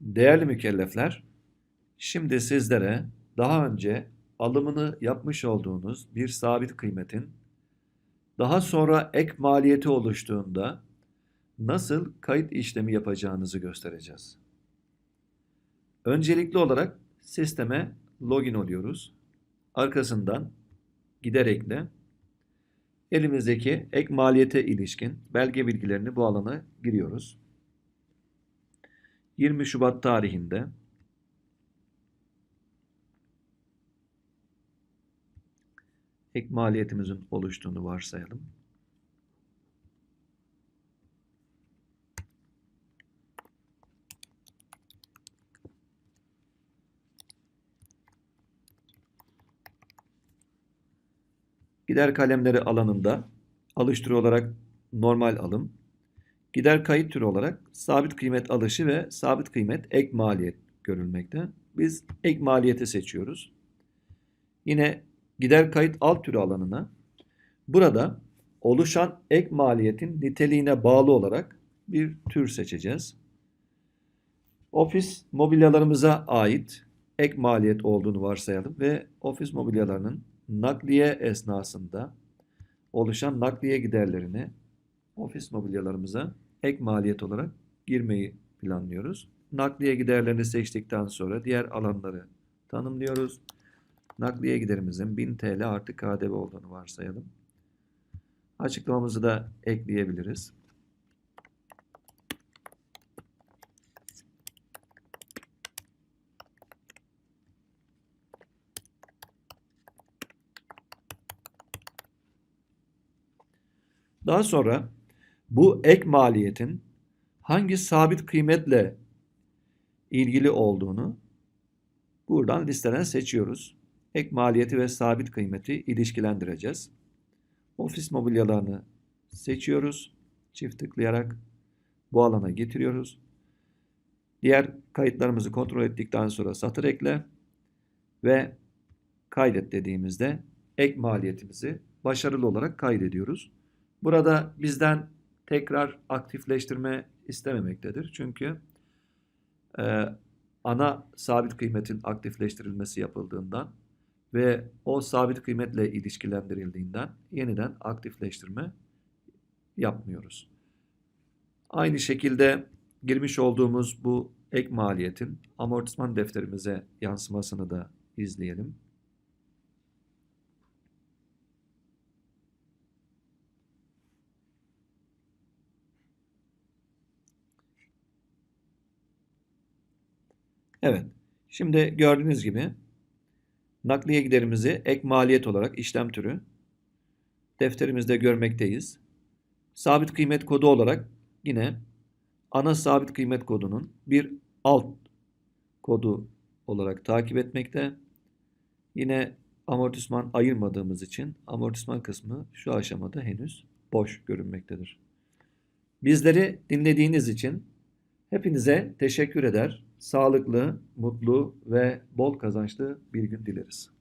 Değerli mükellefler, şimdi sizlere daha önce alımını yapmış olduğunuz bir sabit kıymetin daha sonra ek maliyeti oluştuğunda nasıl kayıt işlemi yapacağınızı göstereceğiz. Öncelikli olarak sisteme login oluyoruz. Arkasından gider ekle. Elimizdeki ek maliyete ilişkin belge bilgilerini bu alana giriyoruz. 20 Şubat tarihinde ek maliyetimizin oluştuğunu varsayalım. Gider kalemleri alanında alış türü olarak normal alım, gider kayıt türü olarak sabit kıymet alışı ve sabit kıymet ek maliyet görülmekte. Biz ek maliyeti seçiyoruz. Yine gider kayıt alt türü alanına burada oluşan ek maliyetin niteliğine bağlı olarak bir tür seçeceğiz. Ofis mobilyalarımıza ait ek maliyet olduğunu varsayalım ve ofis mobilyalarının nakliye esnasında oluşan nakliye giderlerini ofis mobilyalarımıza ek maliyet olarak girmeyi planlıyoruz. Nakliye giderlerini seçtikten sonra diğer alanları tanımlıyoruz. Nakliye giderimizin 1000 TL artı KDV olduğunu varsayalım. Açıklamamızı da ekleyebiliriz. Daha sonra bu ek maliyetin hangi sabit kıymetle ilgili olduğunu buradan listeden seçiyoruz. Ek maliyeti ve sabit kıymeti ilişkilendireceğiz. Ofis mobilyalarını seçiyoruz. Çift tıklayarak bu alana getiriyoruz. Diğer kayıtlarımızı kontrol ettikten sonra satır ekle ve kaydet dediğimizde ek maliyetimizi başarılı olarak kaydediyoruz. Burada bizden tekrar aktifleştirme istememektedir. Çünkü e, ana sabit kıymetin aktifleştirilmesi yapıldığından ve o sabit kıymetle ilişkilendirildiğinden yeniden aktifleştirme yapmıyoruz. Aynı şekilde girmiş olduğumuz bu ek maliyetin amortisman defterimize yansımasını da izleyelim. Evet. Şimdi gördüğünüz gibi nakliye giderimizi ek maliyet olarak işlem türü defterimizde görmekteyiz. Sabit kıymet kodu olarak yine ana sabit kıymet kodunun bir alt kodu olarak takip etmekte. Yine amortisman ayırmadığımız için amortisman kısmı şu aşamada henüz boş görünmektedir. Bizleri dinlediğiniz için hepinize teşekkür eder. Sağlıklı, mutlu ve bol kazançlı bir gün dileriz.